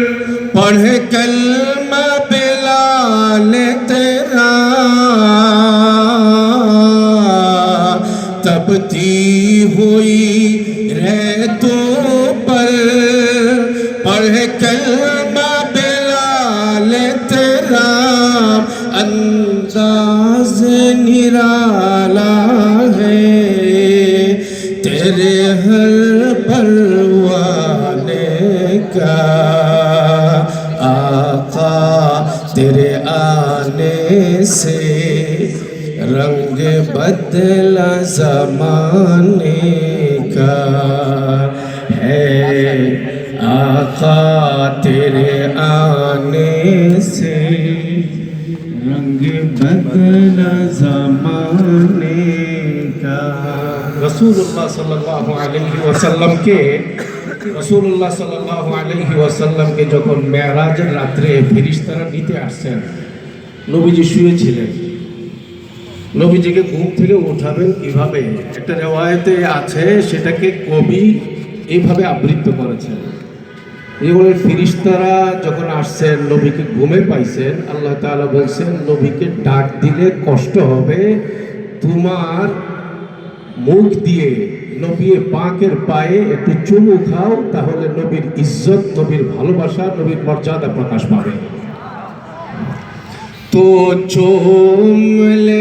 पढ़ कलमा बिलाल तेरा। तबती हुई रह तो पर। पढ़ कलमा बिलाल तेरा। अंदाज निराला है। तेरे हर परवाने का। तेरे आने से रंग बदला जमाने का है आका तेरे आने से रंग बदला जमाने का रसूलुल्लाह सल्लल्लाहु अलैहि वसल्लम के রসুল্লাহ সাল্লাহ আলহি ওয়াসাল্লামকে যখন মেয়ারাজের রাত্রে ফিরিস্তারা নিতে আসছেন, নবীজি শুয়েছিলেন। নবীজিকে ঘুম থেকে উঠাবেন কীভাবে? একটা রেওয়ায়তে আছে, সেটাকে কবি এইভাবে আবৃত্ত করেছেন। যেগুলো ফিরিস্তারা যখন আসছেন, নবীকে ঘুমে পাইছেন, আল্লাহ তাআলা বলছেন, নবীকে ডাক দিলে কষ্ট হবে, তোমার মুখ দিয়ে নবীর পাকের পায়ে একটু চুমু খাও, তাহলে নবীর ইজ্জত, নবীর ভালোবাসা, নবীর মর্যাদা প্রকাশ পাবে। তো চুমলে